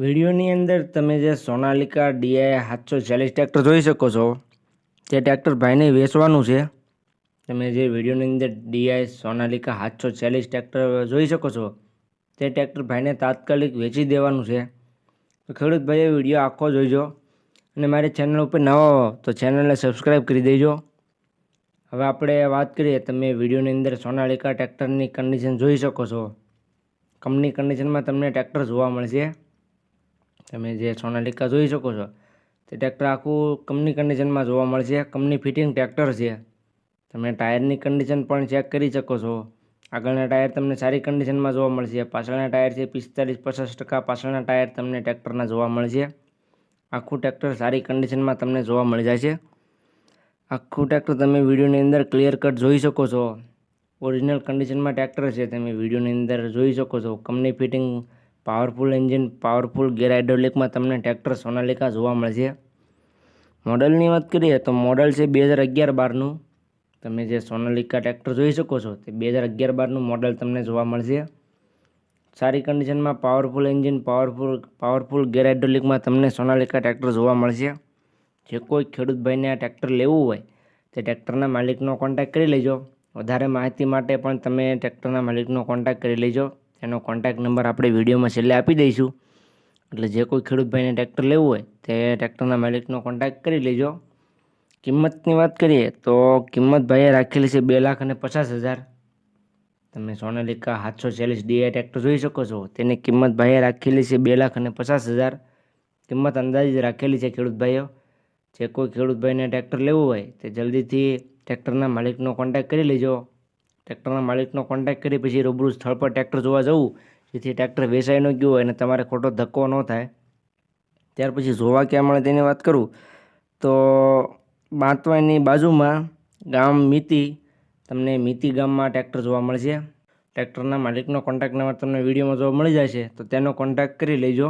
વિડીયોની અંદર તમે જે સોનાલિકા, ડીઆઈ, સાતસો ચાલીસ ટ્રેક્ટર જોઈ શકો છો. તે ટ્રેક્ટર ભાઈને વેચવાનું છે. તમે જે વિડીયોની અંદર ડીઆઈ, સોનાલિકા, સાતસો ચાલીસ ટ્રેક્ટર જોઈ શકો છો. તે ટ્રેક્ટર ભાઈને તાત્કાલિક વેચી દેવાનું છે. તો ખેડૂત ભાઈએ વીડિયો આખો જોઈજો. અને મારી ચેનલ ઉપર નવા હો તો ચેનલને સબસ્ક્રાઈબ કરી દેજો. હવે આપણે વાત કરીએ, તમે વિડીયોની અંદર સોનાલિકા ટ્રેક્ટરની કન્ડિશન જોઈ શકો છો. કંપની કન્ડિશનમાં તમને ટ્રેક્ટર જોવા મળશે. તમે જે સોનાલિકા જોઈ શકો છો, તે ટ્રેક્ટર આખું કંપની કન્ડિશનમાં જોવા મળશે. કંપની ફિટિંગ ટ્રેક્ટર છે. તમે ટાયરની કન્ડિશન પણ ચેક કરી શકો છો. આગળના ટાયર તમને સારી કન્ડિશનમાં જોવા મળશે. પાછળના ટાયર છે પિસ્તાલીસ પચાસ ટકા પાછળના ટાયર તમને ટ્રેક્ટરના જોવા મળશે. આખું ટ્રેક્ટર સારી કન્ડિશનમાં તમને જોવા મળી જશે આખું ટ્રેક્ટર તમે વિડીયોની અંદર ક્લિયર કટ જોઈ શકો છો. ઓરિજિનલ કન્ડિશનમાં ટ્રેક્ટર છે, તમે વિડીયોની અંદર જોઈ શકો છો. Company fitting powerful engine, powerful gear હાઇડ્રોલિકમાં તમને ટ્રેક્ટર સોનાલિકા જોવા મળશે. મોડલની વાત કરીએ તો મોડલ છે બે હજાર અગિયાર બારનું. તમે જે સોનાલિકા ટ્રેક્ટર જોઈ શકો છો તે બે હજાર અગિયાર બારનું મોડલ તમને જોવા મળશે. સારી કન્ડિશનમાં powerful engine, powerful powerful gear હાઇડ્રોલિકમાં તમને સોનાલિકા ટ્રેક્ટર જોવા મળશે. જે કોઈ ખેડૂત ભાઈને આ ટ્રેક્ટર લેવું હોય તે ટ્રેક્ટરના માલિકનો કોન્ટેક્ટ કરી લેજો. વધારે માહિતી માટે પણ તમે ટ્રેક્ટરના માલિકનો કોન્ટેક્ટ કરી લેજો. એનો કોન્ટેક્ટ નંબર આપણે વિડીયોમાં છેલ્લે આપી દઈશું. એટલે જે કોઈ ખેડૂત ભાઈને ટ્રેક્ટર લેવું હોય, તે ટ્રેક્ટરના માલિકનો કોન્ટેક્ટ કરી લેજો. કિંમતની વાત કરીએ, તો કિંમત ભાઈએ રાખેલી છે બે લાખ અને પચાસ હજાર. તમે સોનાલિકા સાતસો ચાલીસ ડીઆઈ ટ્રેક્ટર જોઈ શકો છો. તેની કિંમત ભાઈએ રાખેલી છે બે લાખ અને પચાસ હજાર. કિંમત અંદાજિત રાખેલી છે ખેડૂત ભાઈઓ. જે કોઈ ખેડૂત ભાઈને ટ્રેક્ટર લેવું હોય, તે જલ્દીથી ટ્રેક્ટરના માલિકનો કોન્ટેક્ટ કરી લેજો. ટ્રેક્ટરના માલિકનો કોન્ટેક્ટ કરી પછી રૂબરૂ સ્થળ પર ટ્રેક્ટર જોવા જવું, જેથી ટ્રેક્ટર વેચાઈ ન ગયું હોય અને તમારે ખોટો ધક્કો ન થાય. ત્યાર પછી જોવા ક્યાં મળે તેની વાત કરું, તો બાંતવાની બાજુમાં ગામ મીતી, તમને મીતી ગામમાં ટ્રેક્ટર જોવા મળશે. ટ્રેક્ટરના માલિકનો કોન્ટેક્ટ નંબર તમને વિડીયોમાં જોવા મળી જશે, તો તેનો કોન્ટેક્ટ કરી લેજો.